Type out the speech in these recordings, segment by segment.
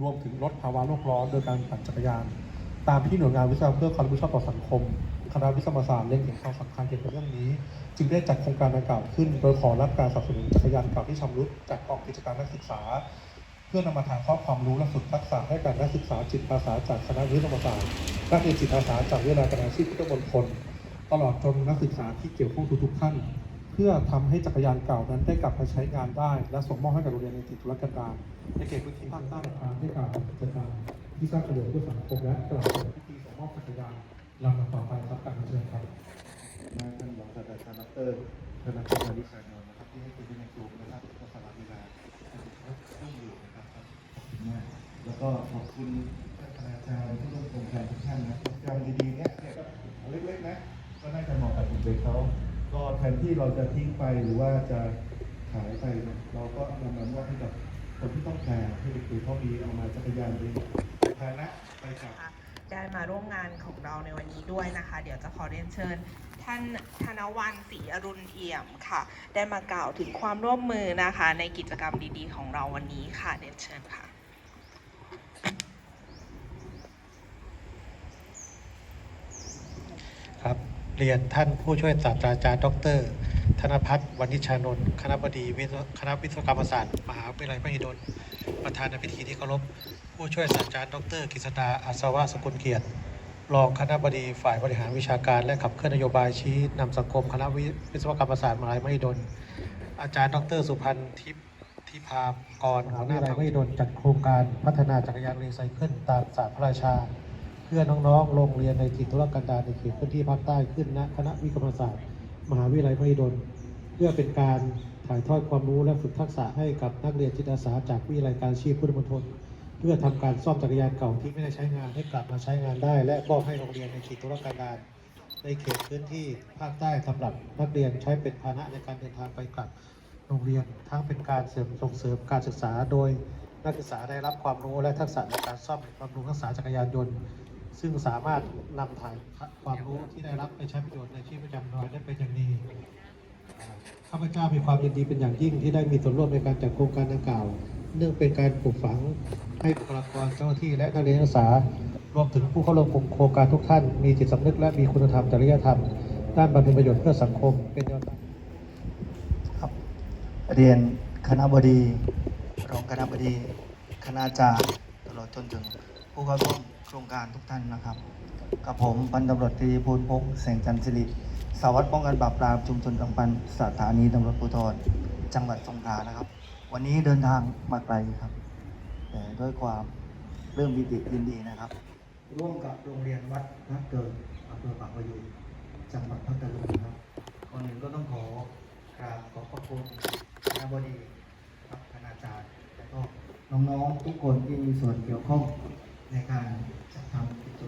รวมถึงลดภาวะโลกร้อนโดยการปั่นจักรยาน ตามที่หน่วยงานวิศวะเพื่อความรับผิดชอบต่อสังคม คณะวิศวศาสตร์เล็งเห็นความสำคัญเกี่ยวกับเรื่องนี้ จึงได้จัดโครงการดังกล่าวขึ้น โดยขอรับการสนับสนุนจักรยานเก่าที่ชำรุดจากกองกิจการนักศึกษา เพื่อนำมาถ่ายทอดความรู้และฝึกทักษะให้กับนักศึกษาจิตอาสาจากคณะวิศวศาสตร์นักเรียนจิตอาสาจากวิทยาลัยการอาชีพพุทธมณฑลตลอดจนนักศึกษาที่เกี่ยวข้องทุกๆท่าน เพื่อทำให้จักรยานเก่านั้นได้กลับมาใช้งานได้ และส่งมอบให้กับโรงเรียนในถิ่นทุรกันดารในเขตพื้นที่ภาคใต้นะครับได้กล่าวกิจกรรมที่สร้างประโยชน์เพื่อสังคมและกล่าวเปิดพิธีส่งมอบจักรยานลำต่อไปครับการเชิญครับมาท่านรองศาสตราจารย์ดอกเตอรธนพรวิชานนท์นะครับที่ให้เกียรติในกลุ่มนะครับก็สละเวลาต้องอยู่นะครับขอบคุณมากแล้วก็ขอบคุณท่านคณาจารย์ที่ร่วมโครงการทุกท่านนะกิจกรรมดีๆเนี่ยเนี่ยเล็กๆนะก็น่าจะเหมาะกับเด็กๆเขา ก็แทนที่เราจะทิ้งไปหรือว่าจะขายไปเนี่ยเราก็นำมามอบให้กับคนที่ต้องการให้เด็กๆเขามีเอามาจักรยานไปพาหนะไปกับได้มาร่วมงานของเราในวันนี้ด้วยนะคะ เดี๋ยวจะขอเรียนเชิญ ท่านธนวันศรีอรุณเอี่ยมค่ะ ได้มากล่าวถึงความร่วมมือนะคะ ในกิจกรรมดีๆ ของเราวันนี้ค่ะเรียนเชิญค่ะ ครับ เรียนท่านผู้ช่วยศาสตราจารย์ ดร ธนพัฒน์วณิชานนท์คณะบดีคณะวิศวกรรมศาสตร์มหาวิทยาลัยมหิดล ประธานในพิธีที่เคารพผู้ช่วยศาสตราจารย์ ดรกฤษดาอาสวะสกุลเกียรติ รองคณะบดีฝ่ายบริหารวิชาการและขับเคลื่อนนโยบายชี้นำสังคมคณะวิศวกรรมศาสตร์มหาวิทยาลัยมหิดล อาจารย์ ดร สุพันธ์ทิพย์ทิพากรหัวหน้าวิทยาลัยมหิดลจัดโครงการพัฒนาจักรยานรีไซเคิลตามศาสตร์พระราชา เพื่อน้องๆ โรงเรียนในถิ่นทุรกันดารในเขตพื้นที่ภาคใต้ขึ้นณคณะวิกรรมศาสตร์ มหาวิทยาลัยมหิดล เพื่อเป็นการถ่ายทอดความรู้และฝึกทักษะให้กับนักเรียนจิตอาสาจากวิทยาลัยการชีพพุทธมณฑลเพื่อทำการซ่อมจักรยานเก่าที่ไม่ได้ใช้งานให้กลับมาใช้งานได้ และมอบให้โรงเรียนในเขตทุรกันดารในเขตพื้นที่ภาคใต้สำหรับนักเรียนใช้เป็นพาหนะในการเดินทางไปกลับโรงเรียนทั้งเป็นการเสริมส่งเสริมการศึกษาโดยนักศึกษาได้รับความรู้และทักษะในการซ่อมบำรุงรักษาจักรยานยนต์ ซึ่งสามารถนำถ่ายความรู้ที่ได้รับไปใช้ประโยชน์ในชีวิตประจำวันได้เป็นอย่างดีข้าพเจ้ามีความยินดีเป็นอย่างยิ่งที่ได้มีส่วนร่วมในการจัดโครงการดังกล่าว เนื่องเป็นการปลูกฝังให้บุคลากรเจ้าหน้าที่และนักเรียนนักศึกษารวมถึงผู้เข้าร่วมโครงการทุกท่าน มีจิตสำนึกและมีคุณธรรมจริยธรรม ด้านบำเพ็ญประโยชน์เพื่อสังคมเป็นยอดครับ เรียนคณะบดีรองคณะบดี คณาจารย์ตลอดจนถึงผู้เข้าร่วม โครงการทุกท่านนะครับ กับผมพันตำรวจตรีภูลพงษ์แสงจันทร์สิริสารวัตรป้องกันปราบปรามชุมชนกำปันสถานีตำรวจภูธรจังหวัดสงขลานะครับ วันนี้เดินทางมาไกลครับ แต่ด้วยความเรื่องวิติยินดีนะครับ ร่วมกับโรงเรียนวัดพระเกิดอำเภอปากประยูนจังหวัดพัทลุงครับก่อนอื่นก็ต้องขอกราบขอบพระคุณคณะบดีครับคณาจารย์และก็น้องๆทุกคนที่มีส่วนเกี่ยวข้อง ในการจัดทำกิจ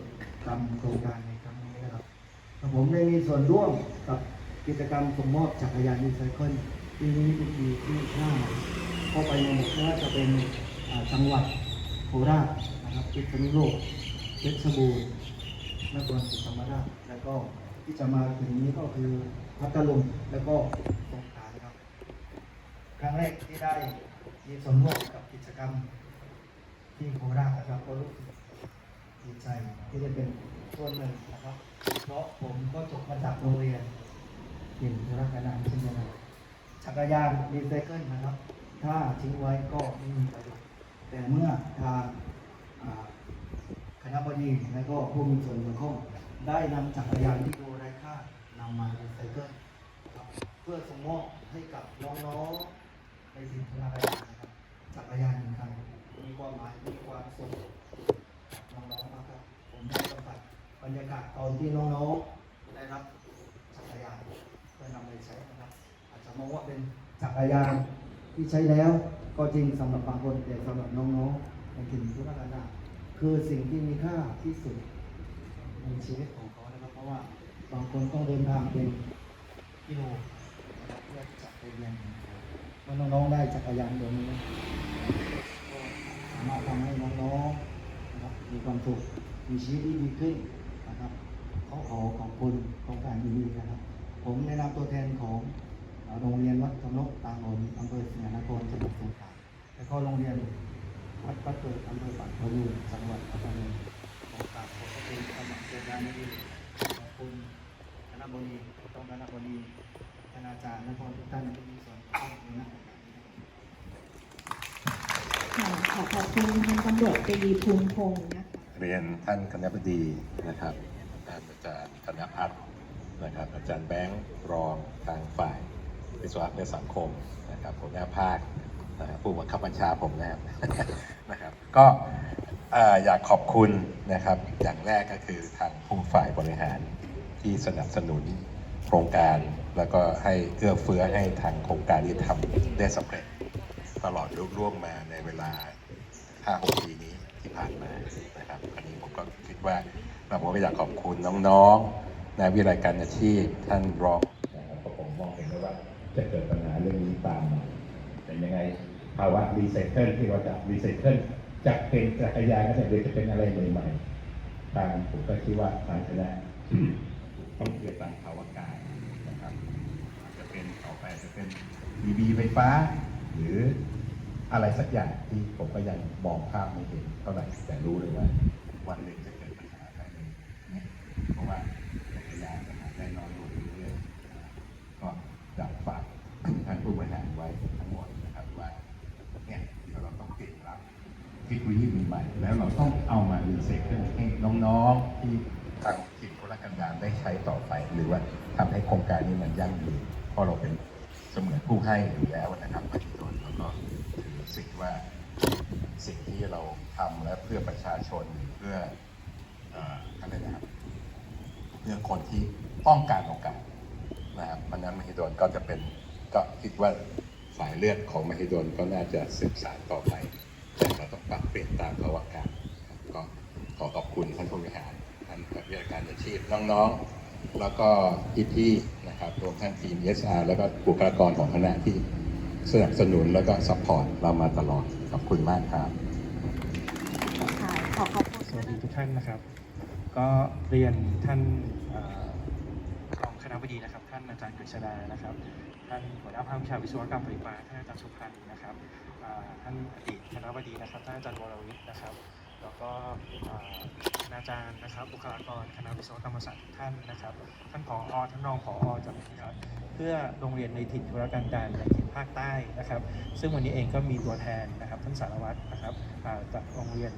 กรรมโครงการในครั้งนี้นะครับผมได้มีส่วนร่วมกับกิจกรรมส่งมอบจักรยานรีไซเคิลปีนี้เป็นปีที่ห้าเข้าไปในหมดว่าจะเป็นจังหวัดโคราชนะครับพิษณุโลกเพชรบูรณ์นครศรีธรรมราชแล้วก็ที่จะมาถึงนี้ก็คือพัทลุงแล้วก็สงขลาครับ ครั้งแรกที่ได้มีส่วนร่วมกับกิจกรรม ที่โคราชนะครับก็รู้สึกดีใจที่ได้เป็นส่วนหนึ่งนะครับ เพราะผมก็จบมาจากโรงเรียนถิ่นธุรกันดารเช่นเดียวกันจักรยานรีไซเคิลนะครับ ถ้าทิ้งไว้ก็ไม่มีประโยชน์แต่เมื่อทางคณะบดีและก็ผู้มีส่วนเกี่ยวข้องได้นำจักรยานที่ดูไร้ค่านำมารีไซเคิลครับเพื่อส่งมอบให้กับน้องๆในสินธุรกันดารนะครับจักรยานหนึ่งคัน มีความหมาย มีความสุขน้องๆมากครับ ผมได้สัมผัสบรรยากาศตอนที่น้องๆได้รับจักรยานเพื่อนำไปใช้นะครับ อาจจะมองว่าเป็นจักรยานที่ใช้แล้วก็จริงสำหรับบางคนแต่สำหรับน้องๆในถิ่นธุรกันดารคือสิ่งที่มีค่าที่สุดในชีวิตของเขานะครับ เพราะว่าบางคนต้องเดินทางเป็นกิโลเพื่อจะไปเรียนเมื่อน้องๆได้จักรยานตัวนี้ามารถทำให้น้องๆนะครับมีความสุขมีชีวิตที่ดีขึ้นนะครับเขาขอขอบคุณโครงการดีๆนะครับ ผมในนามตัวแทนของโรงเรียนวัดสำนกตางหนอำเภอสิงห์นครจังหวัดสงขลาและก็โรงเรียนวัดพระเกิดอำเภอปากพยูนจังหวัดปัตตานีขอกราบขอบพระคุณสำหรับโครงการนี้ขอบคุณคณะบดีรองคณะบดีคณาจารย์และทุกท่านที่มีส่วนเกี่วข้องในหน้าที่นี้ ค่ะ ขอขอบคุณท่านตำรวจตรีภูมิพงศ์นะคะเรียนท่านคณะบดีนะครับท่านอาจารย์ธนพัฒน์นะครับ อาจารย์แบงค์รองทางฝ่ายวิศวะและสังคมนะครับหัวหน้าภาคนะครับผู้บังคับบัญชาผมนะครับนะครับ ก็อยากขอบคุณนะครับ อย่างแรกก็คือทางผู้ฝ่ายบริหารที่สนับสนุนโครงการแล้วก็ให้เอื้อเฟื้อให้ทางโครงการนี้ทำได้สำเร็จ ตลอดลุล่วงมาในเวลา 5-6 ปีนี้ที่ผ่านมานะครับอันนี้ผมก็คิดว่าเราผมก็อยากขอบคุณน้องๆในวิทยายการอาชีพท่านรองนะครับเพราะผมมองเห็นว่าจะเกิดปัญหาเรื่องนี้ตามมาเป็นยังไงภาวะรีไซเคิลที่เราจะรีไซเคิลจะเป็นจักรยานก็จะเป็นจะเป็นอะไรใหม่ๆทางผมก็คิดว่าทางคณะต้องเปลี่ยนตามภาวะการนะครับจะเป็นต่อไปจะเป็น EV ไฟฟ้า หรือ อะไรสักอย่างที่ผมก็ยังมองภาพไม่เห็นเท่าไหร่แต่รู้เลยว่าวันหนึ่งจะเกิดปัญหาภายในนี้เพราะว่าจักรยานปัญหาได้น้อยลงเรื่อยๆก็อยากฝากท่านผู้บริหารไว้ทั้งหมดนะครับว่าเนี่ยเดี๋ยวเราต้องเปลี่ยนรับเทคโนโลยีใหม่ๆแล้วเราต้องเอามารีไซเคิลให้น้องๆที่ทางถิ่นธุรกันดารได้ใช้ต่อไป หรือว่าทำให้โครงการนี้มันยั่งยืนเพราะเราเป็นเสมือนผู้ให้อยู่แล้วนะครับมหิดลแล้วก็ถือ สิ่งว่าสิ่งที่เราทำและเพื่อประชาชนเพื่ออ่ออะไรนะครับเพื่อคนที่ต้องการโอกาสนะครับมันนั้นมหิดลก็จะเป็นก็คิดว่าสายเลือดของมหิดลก็น่าจะสืบสานต่อไป แต่เราต้องปรับเปลี่ยนตามภาวะการก็ขอขอบคุณท่านผู้บริหารท่านผู้วิชาการอาชีพน้องๆ แล้วก็พี่ๆนะครับรวมทั้งทีม SR แล้วก็บุคลากรของคณะที่ สนับสนุนแล้วก็ซัพพอร์ตเรามาตลอดขอบคุณมากครับค่ะขอขอบคุณสวัสดีทุกท่านนะครับ ก็เรียนท่านเอ่อรองคณะบดีนะครับ ท่านอาจารย์กฤษดานะครับ ท่านหัวหน้าภาควิชาวิศวกรรมไฟฟ้าท่านอาจารย์สุพันธ์นะครับอ่าท่านอดีตคณะบดีนะครับท่านอาจารย์วรวิทย์นะครับ แล้วก็อาจารย์นะครับบุคลากรคณะวิศวกรรมศาสตร์ทุกท่านนะครับ ท่านผอท่านรองผอจากนะครับ เพื่อโรงเรียนในถิ่นธุรกันดารในเขตภาคใต้นะครับ ซึ่งวันนี้เองก็มีตัวแทนนะครับท่านสารวัตรนะครับจากโรงเรียน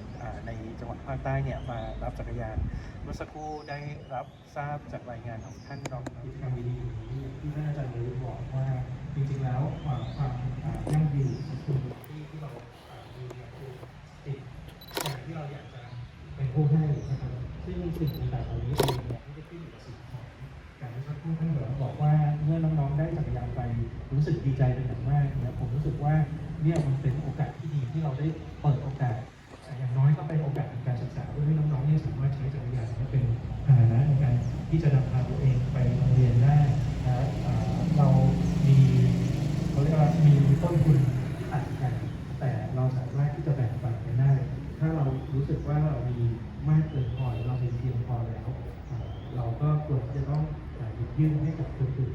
ในจังหวัดภาคใต้เนี่ยมารับจักรยานเมื่อสักครู่ได้รับทราบจากรายงานของท่านรองกิจกรรมดีๆนี้ที่ท่านอาจารย์เลยบอกว่าจริงๆแล้วความความยั่งยืนของคุณที่ที่เราอ่ามีเนี่ยคือติดอย่างที่เราอยากจะเป็นผู้ให้นะครับซึ่งสิ่งต่างๆเหล่านี้เองเนี่ย ไม่ได้ขึ้นอยู่กับสิ่งของการที่สักครู่ท่านเหลือบอกว่าเมื่อน้องๆได้จักรยานไปรู้สึกดีใจเป็นอย่างมากนะผมรู้สึกว่าเนี่ยมันเป็นโอกาสที่ดีที่เราได้เปิดโอกาส อย่างน้อยก็เป็นโอกาสในการศึกษาเพื่อให้น้องๆเนี่ยสามารถใช้จักรยานเป็นพาหนะในการที่จะนำพาตัวเองไปโรงเรียนได้นะเรามีเขาเรียกว่ามีต้นทุนต่างกันแต่เราสามารถที่จะแบ่งปันกันได้ ถ้าเรารู้สึกว่าเรามีมากเกินพอหรือเรามีเพียงพอแล้ว ยื่นให้กับคนอื่น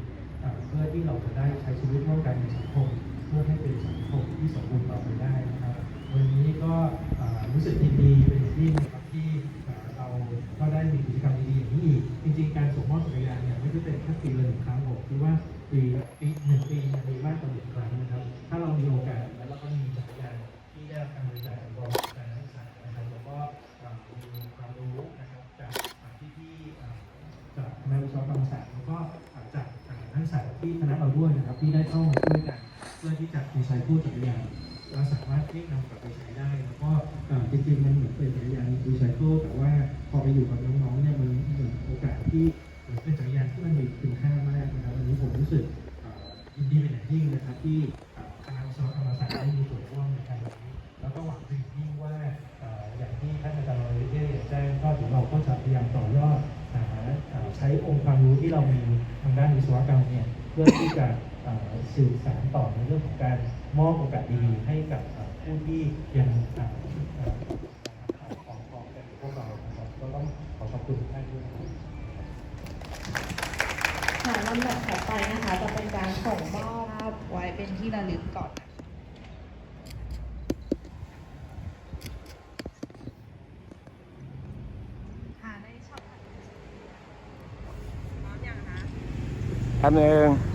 เพื่อที่เราจะได้ใช้ชีวิตร่วมกันในสังคม เพื่อให้เป็นสังคมที่สมบูรณ์ต่อไปได้นะครับ วันนี้ก็รู้สึกยินดีเป็นอย่างยิ่งนะครับที่เราก็ได้มีกิจกรรมดีๆอย่างนี้อีกจริงๆ การส่งมอบจักรยานเนี่ยไม่ใช่เป็นแค่ปีละหนึ่งครั้งผมคิดว่าปีปีหนึ่งปีมีมากกว่าหนึ่งครั้ง เข้ามาช่วยกันเพื่อที่จะดีไซน์ผู้จักรยานเราสามารถที่นำกลับไปใช้ได้ แล้วก็จริงๆมันเหมือนเป็นจักรยานรีไซเคิลแต่ว่าพอไปอยู่กับน้องๆเนี่ยมันเหมือนโอกาสที่เหมือนเป็นจักรยานที่มันมีคุณค่ามากนะครับวันนี้ผมรู้สึกยินดีเป็นอย่างยิ่งนะครับที่เอ่อคณะวิศวกรรมศาสตร์ได้มีส่วนร่วมในการนี้แล้วก็หวังเป็นอย่างยิ่งว่าอย่างที่ท่านอาจารย์วรวิทย์ได้แจ้งก็เดี๋ยวเราก็จะพยายามต่อยอดหาใช้องค์ความรู้ที่เรามีทางด้านวิศวกรรมเนี่ยเพื่อที่จะ สื่อสารต่อในเรื่องของการมอบโอกาสดีๆให้กับผู้ที่ยังขาดของของกันพวกเรานครับก็ต้องขอขอบคุณท่านด้วยค่ะลำดับถัดไปนะคะจะเป็นการส่งมอบไว้เป็นที่ระลึกก่อนแป๊บนึ่ง